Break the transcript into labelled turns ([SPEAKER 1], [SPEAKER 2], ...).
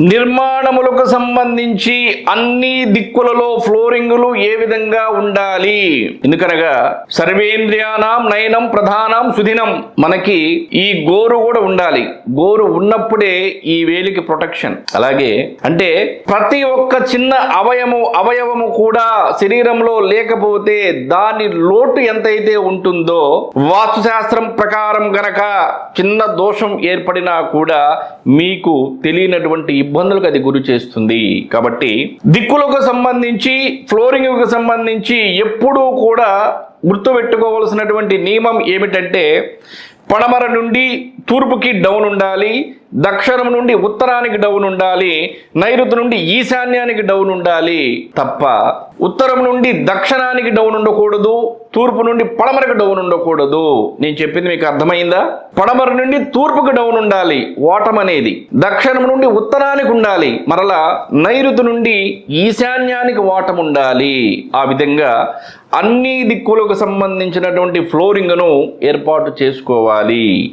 [SPEAKER 1] నిర్మాణములకు సంబంధించి అన్ని దిక్కులలో ఫ్లోరింగులు ఏ విధంగా ఉండాలి? ఎందుకనగా సర్వేంద్రియానాం నయనం ప్రధానం సుదినం మనకి ఈ గోరు కూడా ఉండాలి. గోరు ఉన్నప్పుడే ఈ వేలికి ప్రొటెక్షన్. అలాగే అంటే ప్రతి ఒక్క చిన్న అవయము అవయవము కూడా శరీరంలో లేకపోతే దాని లోటు ఎంతైతే ఉంటుందో వాస్తుశాస్త్రం ప్రకారం గనక చిన్న దోషం ఏర్పడినా కూడా మీకు తెలియనటువంటి ఇబ్బందులకు అది గురి చేస్తుంది. కాబట్టి దిక్కులకు సంబంధించి ఫ్లోరింగ్కు సంబంధించి ఎప్పుడూ కూడా గుర్తుపెట్టుకోవలసినటువంటి నియమం ఏమిటంటే పడమర నుండి తూర్పుకి డౌన్ ఉండాలి దక్షిణం నుండి ఉత్తరానికి డౌన్ ఉండాలి నైరుతి నుండి ఈశాన్యానికి డౌన్ ఉండాలి తప్ప ఉత్తరం నుండి దక్షిణానికి డౌన్ ఉండకూడదు తూర్పు నుండి పడమరకు డౌన్ ఉండకూడదు. నేను చెప్పింది మీకు అర్థమైందా? పడమర నుండి తూర్పుకు డౌన్ ఉండాలి ఓటం అనేది. దక్షిణం నుండి ఉత్తరానికి ఉండాలి మరలా నైరుతి నుండి ఈశాన్యానికి ఓటం ఉండాలి. ఆ విధంగా అన్ని దిక్కులకు సంబంధించినటువంటి ఫ్లోరింగ్ను ఏర్పాటు చేసుకోవాలి.